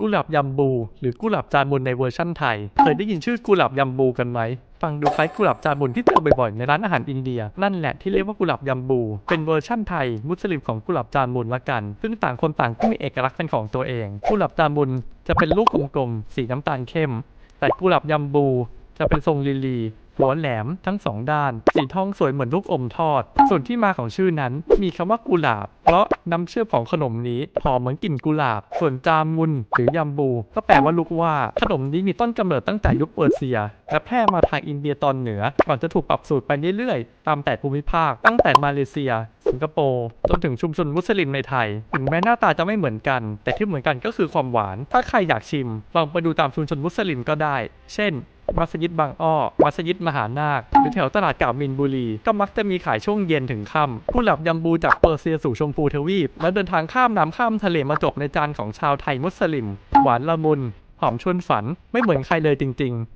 กุหลาบยำบู หรือกุหลาบจานบุญในเวอร์ชั่นไทย เคยได้ยินชื่อกุหลาบยำบูกันไหม ฟังดูคล้ายกุหลาบจานบุญที่เจอบ่อยๆในร้านอาหารอินเดีย นั่นแหละที่เรียกว่ากุหลาบยำบู เป็นเวอร์ชั่นไทย มุสลิมของกุหลาบจานบุญละกัน ซึ่งต่างคนต่างก็มีเอกลักษณ์เป็นของตัวเอง กุหลาบจานบุญจะเป็นลูกกลมๆ สีน้ำตาลเข้ม แต่กุหลาบยำบู จะเป็นทรงลีลีหัวแหลมทั้งสองด้าน สีทองสวยเหมือนลูกอมทอด ส่วนที่มาของชื่อนั้น มีคำว่ากุหลาบ เพราะน้ำเชื่อมของขนมนี้หอมเหมือนกลิ่นกุหลาบ ส่วนจามุนหรือยำบู ก็แปลว่าลูกว่าขนมนี้มีต้นกำเนิดตั้งแต่ยุคเปอร์เซีย และแพร่มาทางอินเดียตอนเหนือ ก่อนจะถูกปรับสูตรไปเรื่อยๆ ตามแต่ภูมิภาค ตั้งแต่มาเลเซีย สิงคโปร์จนถึงชุมชนมุสลิมในไทย ถึงแม้หน้าตาจะไม่เหมือนกัน แต่ที่เหมือนกันก็คือความหวาน ถ้าใครอยากชิม ลองไปดูตามชุมชนมุสลิมก็ได้ เช่น มัสยิดบางอ้อ มัสยิดมหานาค หรือแถวตลาดเก่ามินบุรี ก็มักจะมีขายช่วงเย็นถึงค่ำผู้หลับยำบูจากเปอร์เซียสู่ชมพูทวีป และเดินทางข้ามน้ำข้ามทะเลมาจบในจานของชาวไทยมุสลิม หวานละมุน หอมชวนฝัน ไม่เหมือนใครเลยจริง ๆ